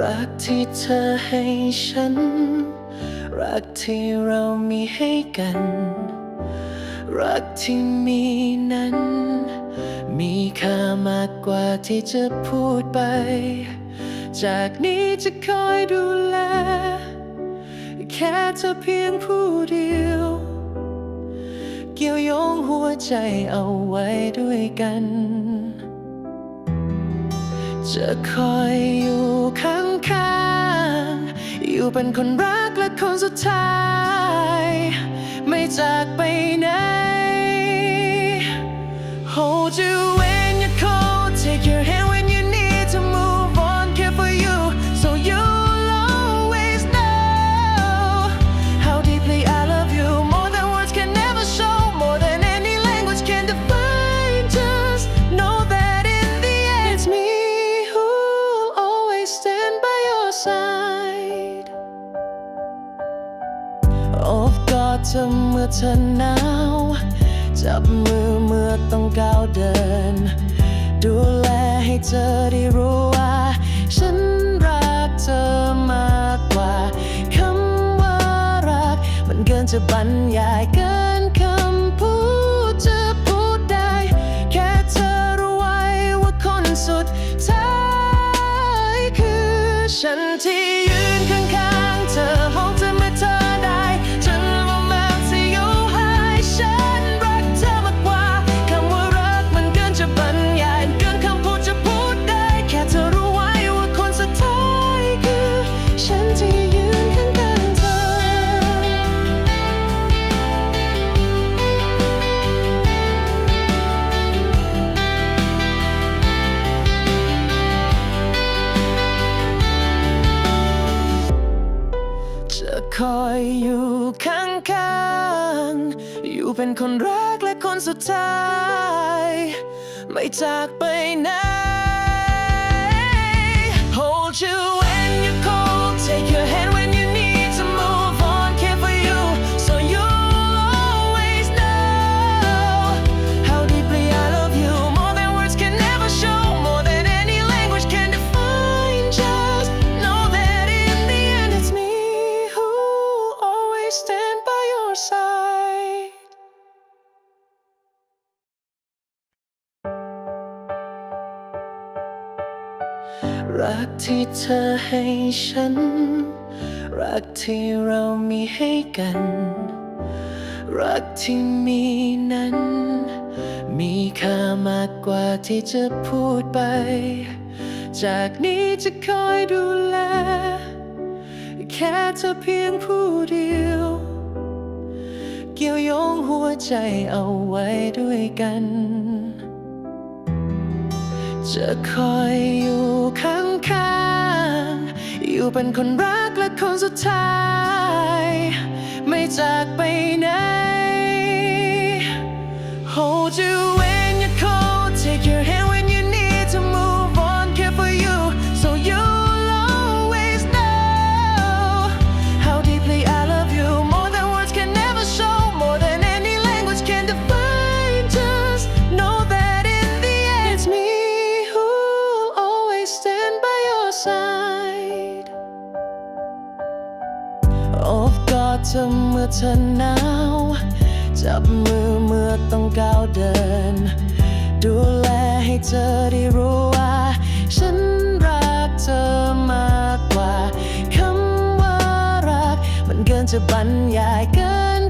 รักที่เธอให้ฉัน รักที่เรามีให้กัน รักที่มีนั้น มีค่ามากกว่าที่จะพูดไป จากนี้จะคอยดูแล แค่เธอเพียงผู้เดียว เกี่ยวโยงหัวใจเอาไว้ด้วยกัน จะคอยอยู่ข้างๆ อยู่เป็นคนรักและคนสุดท้าย ไม่จากไปไหน Hold you ธอเมื่อเธอหนาว จับมือเมื่อต้องก้าวเดิน ดูแลให้เธอได้รู้ว่า ฉันรักเธอมากกว่าคำว่ารัก มันเกินจะบรรยายเกินคำพูดจะพูดได้ แค่เธอรู้ไว้ว่าคนสุดท้ายคือฉันที่ คนสุดท้าย ไม่จากไปไหน รักที่เธอให้ฉัน รักที่เรามีให้กัน รักที่มีนั้น มีค่ามากกว่าที่จะพูดไป จากนี้จะคอยดูแล แค่เธอเพียงผู้เดียว เกี่ยวโยงหัวใจเอาไว้ด้วยกัน จะคอยอยู่ข้างๆ อยู่เป็นคนรักและคนสุดท้าย ไม่จากไปไหน Hold you เธอเมื่อเธอหนาว จับมือเมื่อต้องก้าวเดิน ดูแลให้เธอได้รู้ว่า ฉันรักเธอมากกว่าคำว่ารัก มันเกินจะบรรยายเกิน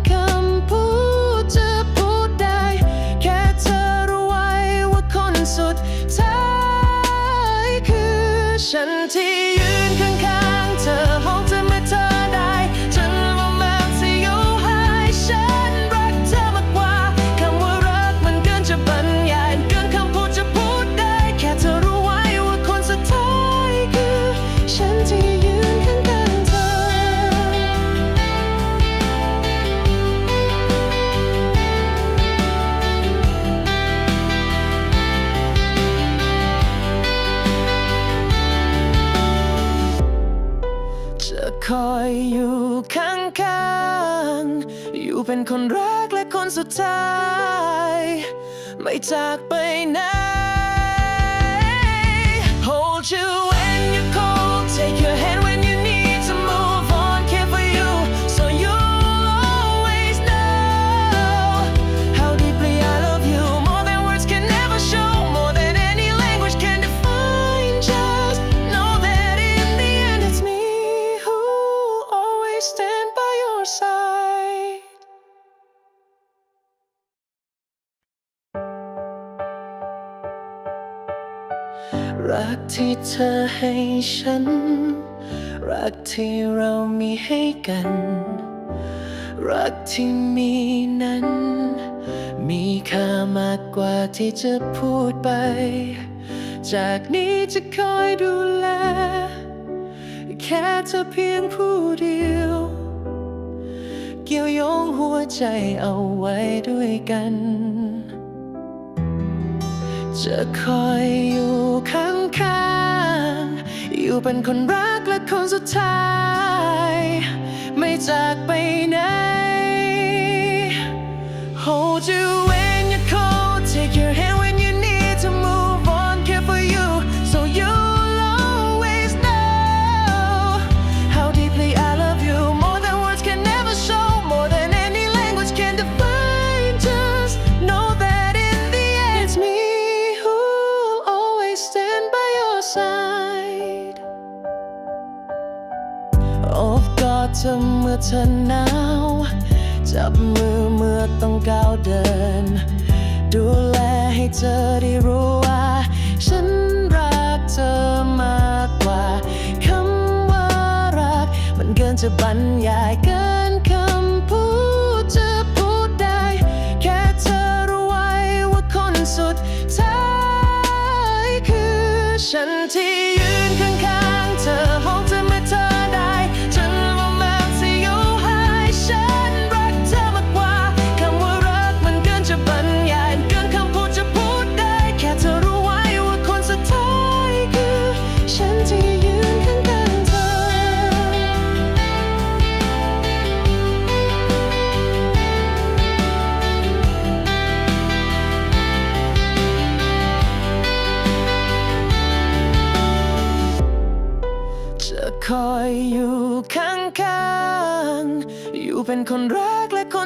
เป็นคนแรกและคนสุดท้าย ไม่จากไปไหน รักที่เธอให้ฉัน รักที่เรามีให้กัน รักที่มีนั้น มีค่ามากกว่าที่จะพูดไป จากนี้จะคอยดูแล แค่เธอเพียงผู้เดียว เกี่ยวโยงหัวใจเอาไว้ด้วยกัน จะคอยอยู่ ข้างอยู่เป็นคนรักและคนสุดท้าย ไม่จากไปไหน Hold you อบกอดเธอเมื่อเธอหนาว จับมือเมื่อต้องก้าวเดิน ดูแลให้เธอได้รู้ว่า ฉันรักเธอมากกว่าคำว่ารัก มันเกินจะบรรยายเกินคำพูดจะพูดได้ แค่เธอรู้ไว้ว่าคนสุดท้ายคือฉันที่ยืน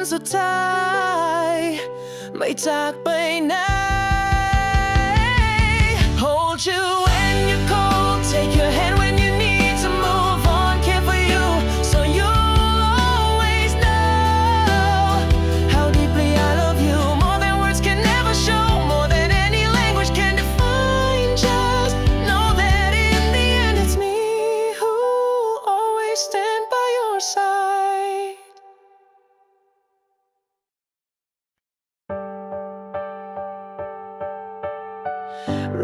คนสุดท้าย ไม่จากไปไหน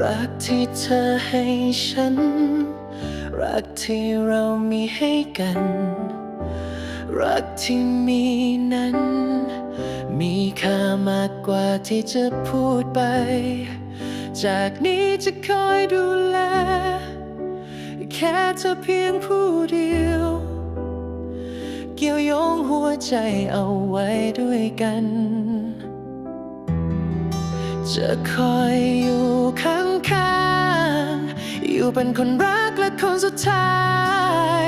รักที่เธอให้ฉัน รักที่เรามีให้กัน รักที่มีนั้น มีค่ามากกว่าที่จะพูดไป จากนี้จะคอยดูแล แค่เธอเพียงผู้เดียว เกี่ยวโยงหัวใจเอาไว้ด้วยกัน จะคอยอยู่ข้างๆ อยู่เป็นคนรักและคนสุดท้าย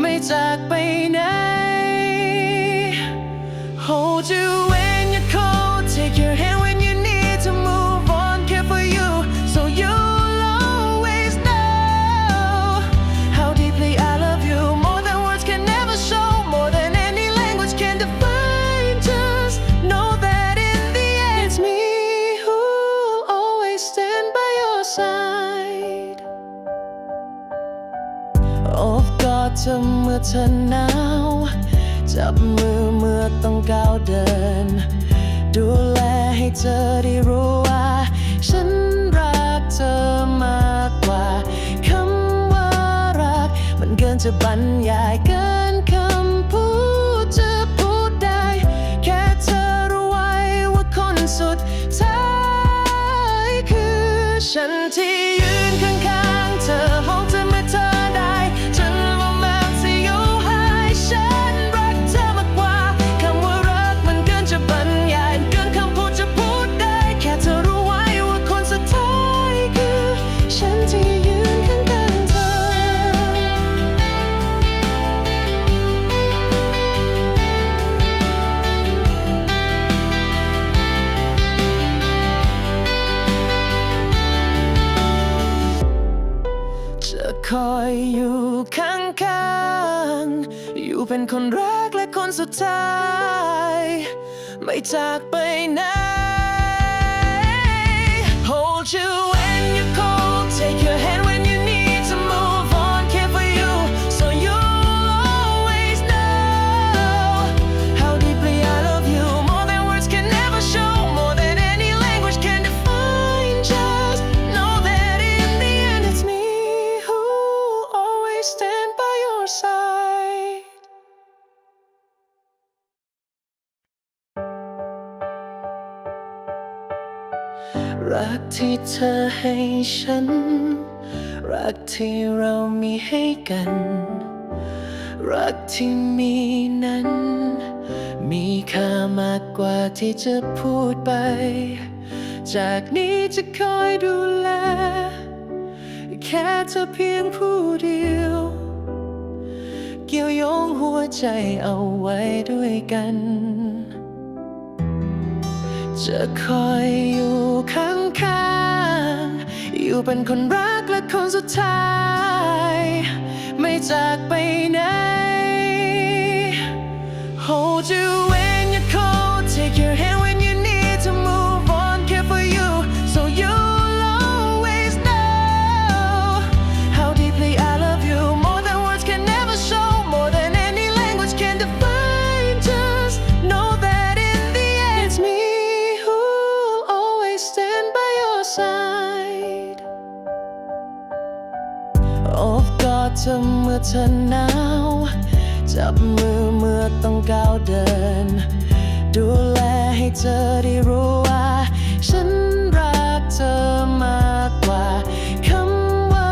ไม่จากไปไหน Hold you โอบกอดเธอเมื่อเธอหนาว จับมือเมื่อต้องก้าวเดิน ดูแลให้เธอได้รู้ว่า ฉันรักเธอมากกว่าคำว่ารัก มันเกินจะบรรยายเกิน เป็นคนแรกและคนสุดท้าย ไม่จากไปไหน รักที่เธอให้ฉัน รักที่เรามีให้กัน รักที่มีนั้น มีค่ามากกว่าที่จะพูดไป จากนี้จะคอยดูแล แค่เธอเพียงผู้เดียว เกี่ยวโยงหัวใจเอาไว้ด้วยกัน จะคอยอยู่ ข้างๆ อยู่เป็นคนรักและคนสุดท้าย ไม่จากไปไหน Hold you บกอดเธอเมื่อเธอหนาว จับมือเมื่อต้องก้าวเดิน ดูแลให้เธอได้รู้ว่า ฉันรักเธอมากกว่าคำว่า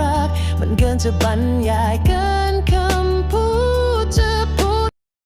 รัก มันเกินจะบรรยายเกิ